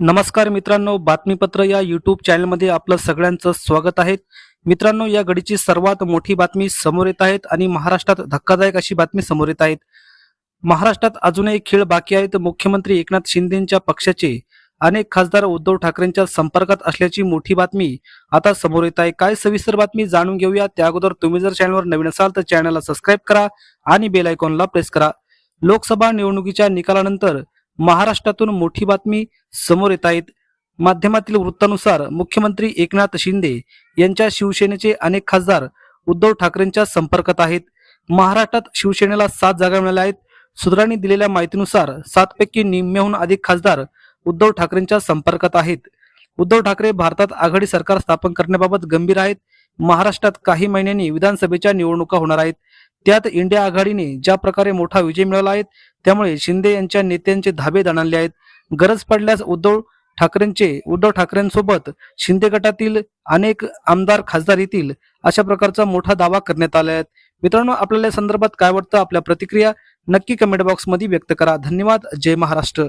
नमस्कार मित्रांनो बातमीपत्र या युट्यूब चॅनलमध्ये आपलं सगळ्यांचं स्वागत आहे. मित्रांनो या घडीची सर्वात मोठी बातमी समोर येत आहेत आणि महाराष्ट्रात धक्कादायक अशी बातमी समोर येत आहेत. महाराष्ट्रात अजूनही खेळ बाकी आहेत मुख्यमंत्री एकनाथ शिंदेच्या पक्षाचे अनेक खासदार उद्धव ठाकरेंच्या संपर्कात असल्याची मोठी बातमी आता समोर येत आहे. काय सविस्तर बातमी जाणून घेऊया. त्या अगोदर तुम्ही जर चॅनलवर नवीन असाल तर चॅनलला सबस्क्राईब करा आणि बेल आयकॉनला प्रेस करा. लोकसभा निवडणुकीच्या निकालानंतर महाराष्ट्रातून मोठी बातमी समोर येत आहेत. माध्यमातील वृत्तानुसार मुख्यमंत्री एकनाथ शिंदे यांच्या शिवसेनेचे अनेक खासदार उद्धव ठाकरेंच्या संपर्कात आहेत. महाराष्ट्रात शिवसेनेला सात जागा मिळाल्या आहेत. सूत्रांनी दिलेल्या माहितीनुसार सातपैकी निम्म्याहून अधिक खासदार उद्धव ठाकरेंच्या संपर्कात आहेत. उद्धव ठाकरे भारतात आघाडी सरकार स्थापन करण्याबाबत गंभीर आहेत. महाराष्ट्रात काही महिन्यांनी विधानसभेच्या निवडणुका होणार आहेत. त्यात इंडिया आघाडीने ज्या प्रकारे मोठा विजय मिळवला आहे त्यामुळे शिंदे यांच्या नेत्यांचे धाबे दणाणले आहेत. गरज पडल्यास उद्धव ठाकरेंचे उद्धव ठाकरेंसोबत शिंदे गटातील अनेक आमदार खासदार येतील अशा प्रकारचा मोठा दावा करण्यात आला आहे. मित्रांनो आपल्याला या संदर्भात काय वाटतं? आपल्या प्रतिक्रिया नक्की कमेंट बॉक्समध्ये व्यक्त करा. धन्यवाद. जय महाराष्ट्र.